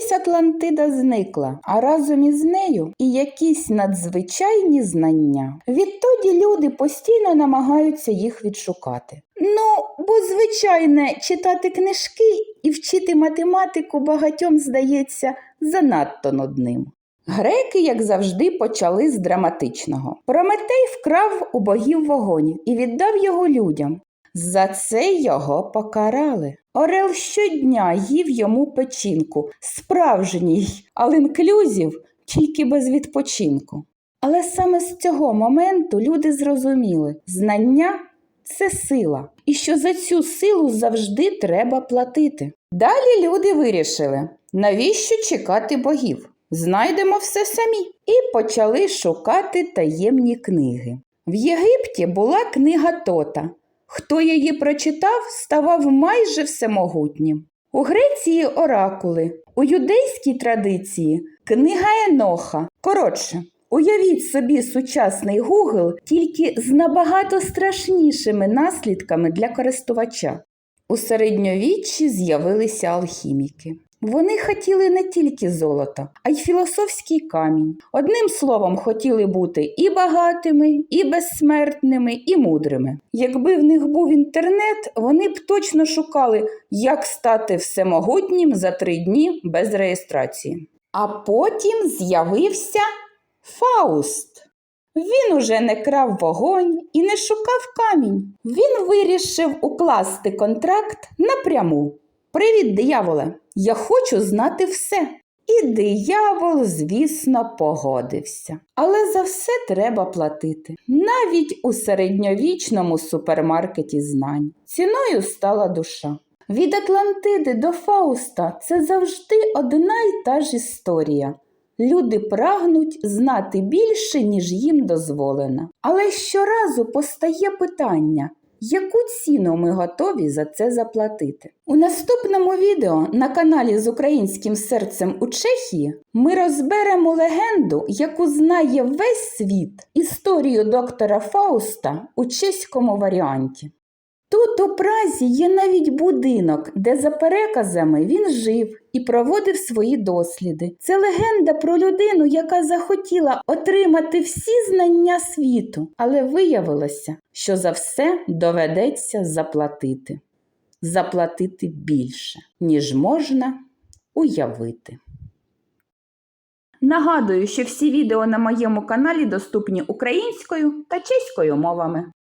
Колись Атлантида зникла, а разом із нею і якісь надзвичайні знання. Відтоді люди постійно намагаються їх відшукати. Ну, бо звичайне читати книжки і вчити математику багатьом здається занадто нудним. Греки, як завжди, почали з драматичного. Прометей вкрав у богів вогонь і віддав його людям. За це його покарали. Орел щодня їв йому печінку, справжній алінклюзів, тільки без відпочинку. Але саме з цього моменту люди зрозуміли, знання це сила, і що за цю силу завжди треба платити. Далі люди вирішили, навіщо чекати богів? Знайдемо все самі. І почали шукати таємні книги. В Єгипті була книга Тота. Хто її прочитав, ставав майже всемогутнім. У Греції оракули, у юдейській традиції книга Еноха. Коротше, уявіть собі сучасний Гугл тільки з набагато страшнішими наслідками для користувача. У середньовіччі з'явилися алхіміки. Вони хотіли не тільки золото, а й філософський камінь. Одним словом, хотіли бути і багатими, і безсмертними, і мудрими. Якби в них був інтернет, вони б точно шукали, як стати всемогутнім за три дні без реєстрації. А потім з'явився Фауст. Він уже не крав вогонь і не шукав камінь. Він вирішив укласти контракт напряму. Привіт, дияволе! Я хочу знати все. І диявол, звісно, погодився. Але за все треба платити. Навіть у середньовічному супермаркеті знань. Ціною стала душа. Від Атлантиди до Фауста це завжди одна й та ж історія. Люди прагнуть знати більше, ніж їм дозволено. Але щоразу постає питання, яку ціну ми готові за це заплатити? У наступному відео на каналі з українським серцем у Чехії ми розберемо легенду, яку знає весь світ, історію доктора Фауста у чеському варіанті. Тут у Празі є навіть будинок, де за переказами він жив і проводив свої досліди. Це легенда про людину, яка захотіла отримати всі знання світу, але виявилося, що за все доведеться заплатити. Заплатити більше, ніж можна уявити. Нагадую, що всі відео на моєму каналі доступні українською та чеською мовами.